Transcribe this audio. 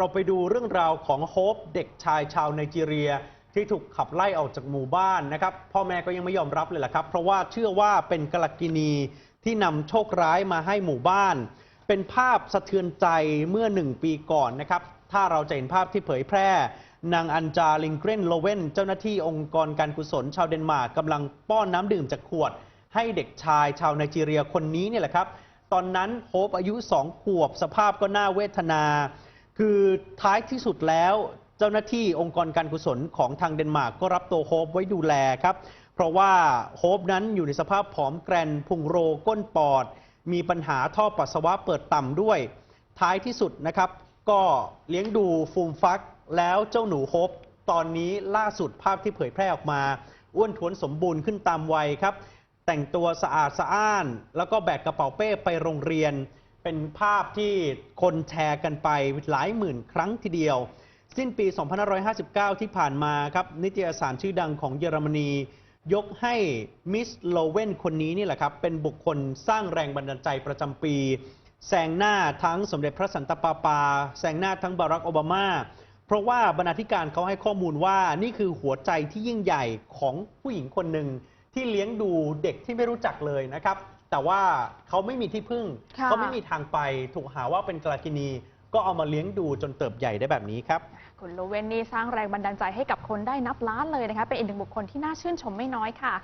เราไปดูเรื่องราวของโฮปเด็กชายชาวไนจีเรีย ที่ถูกขับไล่ออกจากหมู่บ้านนะครับ พ่อแม่ก็ยังไม่ยอมรับเลยล่ะครับ เพราะว่าเชื่อว่าเป็นกลกินีที่นำโชคร้ายมาให้หมู่บ้าน เป็นภาพสะเทือนใจเมื่อหนึ่งปีก่อนนะครับ ถ้าเราจะเห็นภาพที่เผยแพร่ นางอันจาลิงเกรนโลเวนเจ้าหน้าที่องค์กรการกุศลชาวเดนมาร์กกำลังป้อนน้ำดื่มจากขวด ให้เด็กชายชาวไนจีเรียคนนี้เนี่ยแหละครับ ตอนนั้นโฮปอายุสองขวบ สภาพก็น่าเวทนา คือท้ายที่สุดแล้วเจ้าหน้าที่องค์กรการกุศลของทางเดนมาร์กก็รับตัวโฮปไว้ดูแลครับ เพราะว่าโฮปนั้นอยู่ในสภาพผอมแกรนพุงโรก้นปอด มีปัญหาท่อปัสสาวะเปิดต่ำด้วย ท้ายที่สุดนะครับ ก็เลี้ยงดูฟูมฟัก แล้วเจ้าหนูโฮปตอนนี้ล่าสุดภาพที่เผยแพร่ออกมา อ้วนท้วนสมบูรณ์ขึ้นตามวัยครับ แต่งตัวสะอาดสะอ้าน แล้วก็แบกกระเป๋าเป้ไปโรงเรียน เป็นภาพที่คนแชร์กันไปหลายหมื่นครั้งทีเดียว สิ้นปี 2559 ที่ผ่านมาครับนิตยสารชื่อดังของเยอรมนี ยกให้มิสโลเวนคนนี้นี่แหละครับ เป็นบุคคลสร้างแรงบันดาลใจประจำปีแซงหน้าทั้งสมเด็จพระสันตะปาปาแซงหน้าทั้งบารักโอบามา เพราะว่าบรรณาธิการเขาให้ข้อมูลว่านี่คือหัวใจที่ยิ่งใหญ่ของผู้หญิงคนหนึ่ง ที่เลี้ยงดูเด็กที่ไม่รู้จักเลยนะครับ แต่ว่าเขาไม่มีที่พึ่ง ค่ะ เขาไม่มีทางไปถูกหาว่าเป็นกลากินี ก็เอามาเลี้ยงดูจนเติบใหญ่ได้แบบนี้ครับ คุณโลเวนนี่สร้างแรงบันดาลใจให้กับคนได้นับล้านเลยนะคะ เป็นอีกหนึ่งบุคคลที่น่าชื่นชมไม่น้อยค่ะ